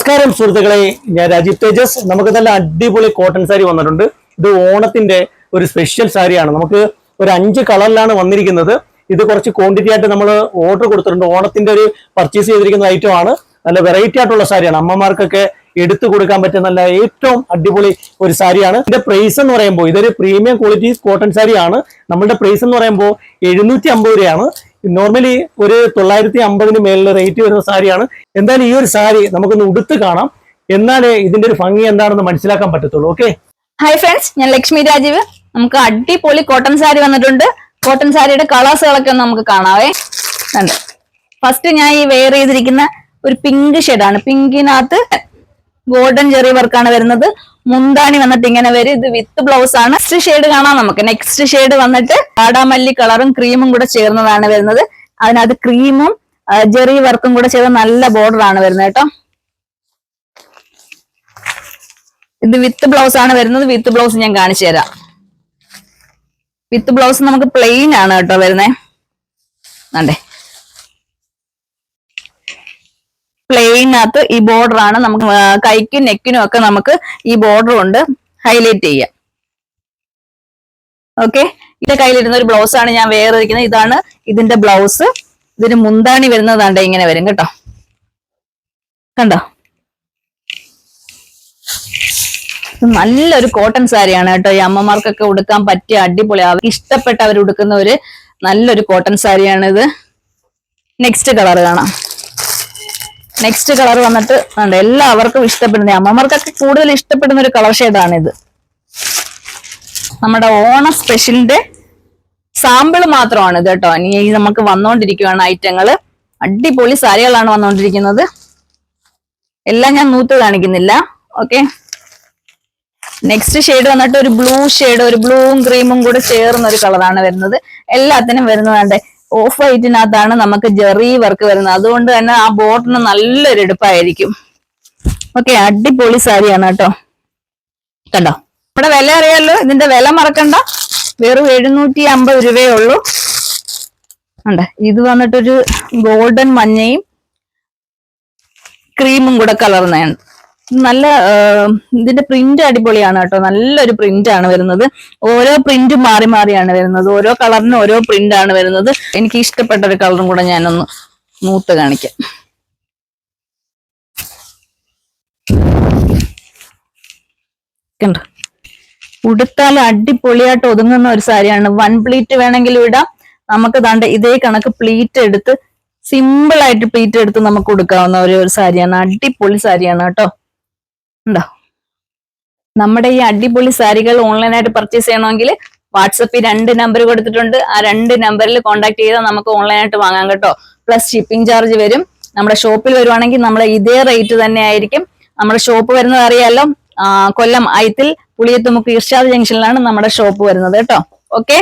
നമസ്കാരം സുഹൃത്തുക്കളെ. ഞാൻ രാജീവ് തേജസ്. നമുക്ക് നല്ല അടിപൊളി കോട്ടൺ സാരി വന്നിട്ടുണ്ട്. ഇത് ഓണത്തിന്റെ ഒരു സ്പെഷ്യൽ സാരിയാണ്. നമുക്ക് ഒരു അഞ്ച് കളറിലാണ് വന്നിരിക്കുന്നത്. ഇത് കുറച്ച് ക്വാണ്ടിറ്റി ആയിട്ട് നമ്മൾ ഓർഡർ കൊടുത്തിട്ടുണ്ട്. ഓണത്തിന്റെ ഒരു പർച്ചേസ് ചെയ്തിരിക്കുന്ന ഐറ്റം ആണ്. നല്ല വെറൈറ്റി ആയിട്ടുള്ള സാരിയാണ്. അമ്മമാർക്കൊക്കെ എടുത്തു കൊടുക്കാൻ പറ്റുന്ന നല്ല ഏറ്റവും അടിപൊളി ഒരു സാരിയാണ്. ഇതിന്റെ പ്രൈസ് എന്ന് പറയുമ്പോൾ ഇതൊരു പ്രീമിയം ക്വാളിറ്റി കോട്ടൺ സാരിയാണ്. നമ്മളുടെ പ്രൈസ് എന്ന് പറയുമ്പോൾ എഴുന്നൂറ്റി അമ്പത് രൂപയാണ്. നോർമലി ഒരു തൊള്ളായിരത്തി അമ്പതിന് മേളിൽ റേറ്റ് വരുന്ന സാരിയാണ്. എന്തായാലും ഈ ഒരു സാരി നമുക്കൊന്ന് ഉടുത്ത് കാണാം. എന്നാലേ ഇതിന്റെ ഒരു ഭംഗി എന്താണെന്ന് മനസ്സിലാക്കാൻ പറ്റത്തുള്ളൂ. ഓക്കെ ഹായ് ഫ്രണ്ട്സ് ഞാൻ ലക്ഷ്മി രാജീവ്. നമുക്ക് അടിപൊളി കോട്ടൺ സാരി വന്നിട്ടുണ്ട്. കോട്ടൺ സാരിയുടെ കളേഴ്സുകളൊക്കെ ഒന്ന് നമുക്ക് കാണാവേ. ഉണ്ട് ഫസ്റ്റ് ഞാൻ ഈ വെയർ ചെയ്തിരിക്കുന്ന ഒരു പിങ്ക് ഷെയ്ഡാണ് പിങ്കിനകത്ത് ഗോൾഡൻ ചെറിയ വർക്കാണ് വരുന്നത്. മുന്താണി വന്നിട്ട് ഇങ്ങനെ വരും. ഇത് വിത്ത് ബ്ലൗസ് ആണ്. നെക്സ്റ്റ് ഷെയ്ഡ് കാണാം നമുക്ക്. നെക്സ്റ്റ് ഷെയ്ഡ് വന്നിട്ട് കാടാമല്ലി കളറും ക്രീമും കൂടെ ചേർന്നതാണ് വരുന്നത്. അതിനകത്ത് ക്രീമും ജെറി വർക്കും കൂടെ ചേർന്ന നല്ല ബോർഡർ ആണ് വരുന്നത് കേട്ടോ. ഇത് വിത്ത് ബ്ലൗസ് ആണ് വരുന്നത്. വിത്ത് ബ്ലൗസ് ഞാൻ കാണിച്ചു തരാം. വിത്ത് ബ്ലൗസ് നമുക്ക് പ്ലെയിൻ ആണ് കേട്ടോ വരുന്നേ. അണ്ടേ പ്ലെയിനകത്ത് ഈ ബോർഡർ ആണ് നമുക്ക് കൈക്കും നെക്കിനും ഒക്കെ നമുക്ക് ഈ ബോർഡർ കൊണ്ട് ഹൈലൈറ്റ് ചെയ്യാം. ഓക്കെ? ഇതിന്റെ കയ്യിലിരുന്ന ഒരു ബ്ലൗസ് ആണ് ഞാൻ വേറെ ഇരിക്കുന്നത് ഇതാണ് ഇതിന്റെ ബ്ലൗസ് ഇതിന് മുന്താണി വരുന്നതാണ്ട് ഇങ്ങനെ വരും കേട്ടോ. കണ്ടോ? നല്ലൊരു കോട്ടൺ സാരിയാണ് കേട്ടോ. ഈ അമ്മമാർക്കൊക്കെ ഉടുക്കാൻ പറ്റിയ അടിപൊളി അവർക്ക് ഇഷ്ടപ്പെട്ട അവർ ഉടുക്കുന്ന ഒരു നല്ലൊരു കോട്ടൺ സാരിയാണ് ഇത് നെക്സ്റ്റ് കളർ കാണാം. നെക്സ്റ്റ് കളർ വന്നിട്ട് ഉണ്ട് എല്ലാവർക്കും ഇഷ്ടപ്പെടുന്ന അമ്മമാർക്കൊക്കെ കൂടുതൽ ഇഷ്ടപ്പെടുന്ന ഒരു കളർ ഷെയ്ഡാണിത് നമ്മുടെ ഓണ സ്പെഷ്യലിന്റെ സാമ്പിൾ മാത്രമാണ് ഇത് കേട്ടോ. ഇനി നമുക്ക് വന്നുകൊണ്ടിരിക്കുകയാണ് ഐറ്റങ്ങൾ. അടിപൊളി സാരികളാണ് വന്നുകൊണ്ടിരിക്കുന്നത് എല്ലാം ഞാൻ നൂത്ത് കാണിക്കുന്നില്ല. ഓക്കെ നെക്സ്റ്റ് ഷെയ്ഡ് വന്നിട്ട് ഒരു ബ്ലൂ ഷെയ്ഡ് ഒരു ബ്ലൂവും ക്രീമും കൂടെ ചേർന്ന ഒരു കളറാണ് വരുന്നത്. എല്ലാത്തിനും വരുന്നത് ഓഫ് വൈറ്റിനകത്താണ് നമുക്ക് ജെറി വർക്ക് വരുന്നത്. അതുകൊണ്ട് തന്നെ ആ ബോട്ടിന് നല്ലൊരു എടുപ്പായിരിക്കും. ഓക്കെ അടിപൊളി സാരിയാണ് കേട്ടോ. കണ്ടോ? ഇവിടെ വില അറിയാലോ? ഇതിന്റെ വില മറക്കണ്ട. വെറും എഴുന്നൂറ്റി അമ്പത് രൂപയേ ഉള്ളൂ. ഉണ്ട് ഇത് വന്നിട്ടൊരു ഗോൾഡൻ മഞ്ഞയും ക്രീമും കൂടെ കലർന്നതാണ് നല്ല ഇതിന്റെ പ്രിന്റ് അടിപൊളിയാണ് കേട്ടോ. നല്ലൊരു പ്രിന്റ് ആണ് വരുന്നത്. ഓരോ പ്രിന്റ് മാറി മാറിയാണ് വരുന്നത്. ഓരോ കളറിനും ഓരോ പ്രിന്റ് ആണ് വരുന്നത്. എനിക്ക് ഇഷ്ടപ്പെട്ട ഒരു കളറും കൂടെ ഞാനൊന്ന് മൂത്ത് കാണിക്കാം. ഉടുത്താൽ അടിപൊളിയായിട്ട് ഒതുങ്ങുന്ന ഒരു സാരിയാണ്. വൺ പ്ലീറ്റ് വേണമെങ്കിലും ഇടാം. നമുക്ക് ദാണ്ട് ഇതേ കണക്ക് പ്ലീറ്റ് എടുത്ത് സിമ്പിൾ ആയിട്ട് പ്ലീറ്റ് എടുത്ത് നമുക്ക് കൊടുക്കാവുന്ന ഒരു സാരിയാണ്. അടിപൊളി സാരിയാണ് കേട്ടോ. ഉണ്ടോ? നമ്മുടെ ഈ അടിപൊളി സാരികൾ ഓൺലൈനായിട്ട് പർച്ചേസ് ചെയ്യണമെങ്കിൽ വാട്സപ്പിൽ രണ്ട് നമ്പർ കൊടുത്തിട്ടുണ്ട്. ആ രണ്ട് നമ്പറിൽ കോൺടാക്ട് ചെയ്താൽ നമുക്ക് ഓൺലൈനായിട്ട് വാങ്ങാം കേട്ടോ. പ്ലസ് ഷിപ്പിംഗ് ചാർജ് വരും. നമ്മുടെ ഷോപ്പിൽ വരുവാണെങ്കിൽ നമ്മുടെ ഇതേ റേറ്റ് തന്നെ ആയിരിക്കും. നമ്മുടെ ഷോപ്പ് വരുന്നത് അറിയാലോ? കൊല്ലം ഐത്തിൽ പുളിയത്തുമുക്ക് ഇർഷാദ് ജംഗ്ഷനിലാണ് നമ്മുടെ ഷോപ്പ് വരുന്നത് കേട്ടോ. ഓക്കെ